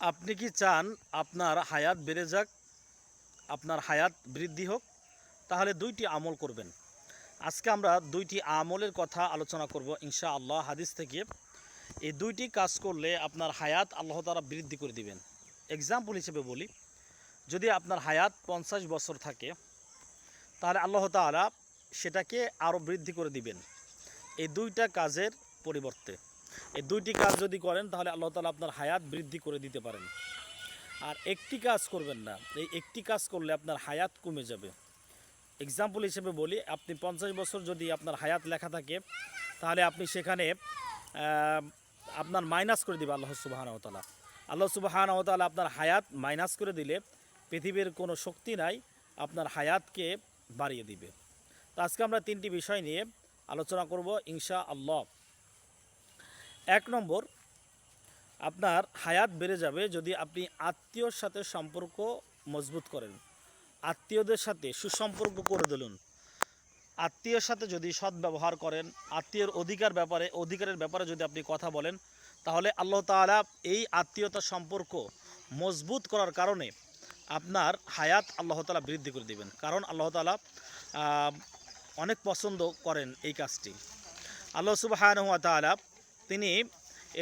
আপনি কি চান আপনার হায়াত বেড়ে যাক, আপনার হায়াত বৃদ্ধি হোক? তাহলে দুইটি আমল করবেন। আজকে আমরা দুইটি আমলের কথা আলোচনা করব ইনশা আল্লাহ হাদিস থেকে। এই দুইটি কাজ করলে আপনার হায়াত আল্লাহ তারা বৃদ্ধি করে দিবেন। এক্সাম্পল হিসেবে বলি, যদি আপনার হায়াত পঞ্চাশ বছর থাকে, তাহলে আল্লাহ তাআলা সেটাকে আরও বৃদ্ধি করে দিবেন। এই দুইটা কাজের পরিবর্তে। এই দুইটি কাজ যদি করেন, তাহলে আল্লাহ তালা আপনার হায়াত বৃদ্ধি করে দিতে পারেন। আর একটি কাজ করবেন না, এই একটি কাজ করলে আপনার হায়াত কমে যাবে। এক্সাম্পল হিসেবে বলি, আপনি পঞ্চাশ বছর যদি আপনার হায়াত লেখা থাকে, তাহলে আপনি সেখানে আপনার মাইনাস করে দিবে আল্লাহ সুবাহানতালা আল্লাহ সুবাহানতালা আপনার হায়াত মাইনাস করে দিলে, পৃথিবীর কোনো শক্তি নাই, আপনার হায়াতকে বাড়িয়ে দিবে। তো আজকে আমরা তিনটি বিষয় নিয়ে আলোচনা করব ইনশা আল্লাহ এক নম্বর আপনার হায়াত বেড়ে যাবে যদি আপনি আত্মীয়র সাথে সম্পর্ক মজবুত করেন। আত্মীয়দের সাথে সুসম্পর্ক করে দিলুন আত্মীয়র সাথে যদি সৎ ব্যবহার করেন আত্মীয়র অধিকার ব্যাপারে অধিকারের ব্যাপারে যদি আপনি কথা বলেন তাহলে আল্লাহ তাআলা এই আত্মীয়তার সম্পর্ক মজবুত করার কারণে আপনার হায়াত আল্লাহ তালা বৃদ্ধি করে দিবেন। কারণ আল্লাহ আহ, অনেক পছন্দ করেন এই কাজটি। আল্লাহ সুবাহান ওয়া তাআলা তিনি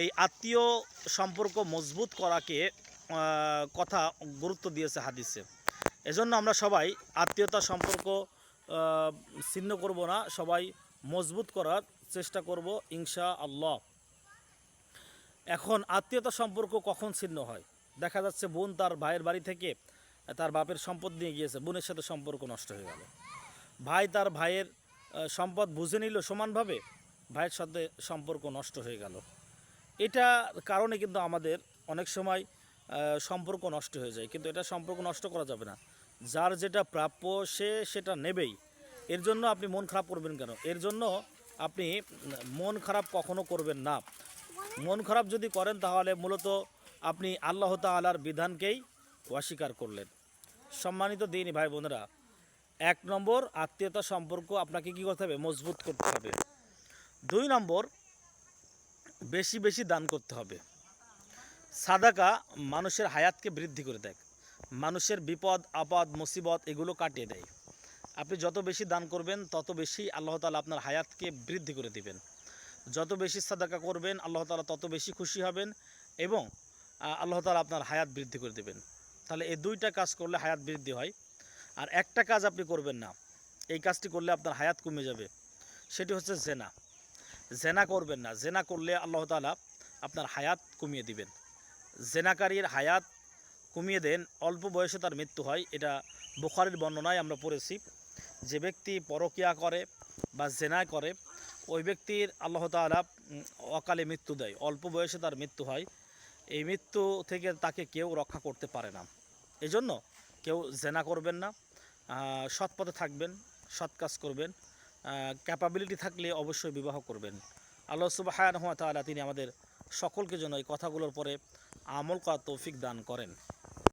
এই আত্মীয় সম্পর্ক মজবুত করাকে কথা গুরুত্ব দিয়েছে হাদিসে। এজন্য আমরা সবাই আত্মীয়তা সম্পর্ক ছিন্ন করব না, সবাই মজবুত করার চেষ্টা করব ইনশা আল্লাহ এখন আত্মীয়তা সম্পর্ক কখন ছিন্ন হয়? দেখা যাচ্ছে বোন তার ভাইয়ের বাড়ি থেকে তার বাপের সম্পদ নিয়ে গিয়েছে, বোনের সাথে সম্পর্ক নষ্ট হয়ে গেল। ভাই তার ভাইয়ের সম্পদ বুঝে নিল সমানভাবে ভাইয়ের সাথে সম্পর্ক নষ্ট হয়ে গেল। এটা কারণে কিন্তু আমাদের অনেক সময় সম্পর্ক নষ্ট হয়ে যায়। কিন্তু এটা সম্পর্ক নষ্ট করা যাবে না। যার যেটা প্রাপ্য, সে সেটা নেবেই। এর জন্য আপনি মন খারাপ করবেন কেন? এর জন্য আপনি মন খারাপ কখনো করবেন না। মন খারাপ যদি করেন, তাহলে মূলত আপনি আল্লাহ তাআলার বিধানকেই অস্বীকার করলেন। সম্মানিত দিনই ভাই বোনেরা, এক নম্বর আত্মীয়তা সম্পর্ক আপনাকে কী করতে হবে? মজবুত করতে হবে। দুই নম্বর, বেশি বেশি দান করতে হবে। সাদাকা মানুষের হায়াতকে বৃদ্ধি করে দেয়। মানুষের বিপদ, আপদ, মুসিবত এগুলো কাটিয়ে দেয়। আপনি যত বেশি দান করবেন, তত বেশি আল্লাহ তালা আপনার হায়াতকে বৃদ্ধি করে দিবেন। যত বেশি সাদাকা করবেন, আল্লাহ তালা তত বেশি খুশি হবেন এবং আল্লাহ তালা আপনার হায়াত বৃদ্ধি করে দেবেন। তাহলে এই দুইটা কাজ করলে হায়াত বৃদ্ধি হয়। আর একটা কাজ আপনি করবেন না, এই কাজটি করলে আপনার হায়াত কমে যাবে। সেটি হচ্ছে জেনা। জেনা করবেন না। জেনা করলে আল্লাহ তালা আপনার হায়াত কমিয়ে দিবেন। জেনাকারীর হায়াত কমিয়ে দেন, অল্প বয়সে তার মৃত্যু হয়। এটা বুখারির বর্ণনায় আমরা পড়েছি। যে ব্যক্তি পরকিয়া করে বা জেনা করে, ওই ব্যক্তির আল্লাহ তালা অকালে মৃত্যু দেয়। অল্প বয়সে তার মৃত্যু হয়। এই মৃত্যু থেকে তাকে কেউ রক্ষা করতে পারে না। এজন্য কেউ জেনা করবেন না। সৎ পথে থাকবেন, সৎ কাজ করবেন। ক্যাপাবিলিটি থাকলে অবশ্যই বিবাহ করবেন। আল্লাহ সুবাহ তিনি আমাদের সকলকে যেন এই কথাগুলোর পরে আমল করা তৌফিক দান করেন।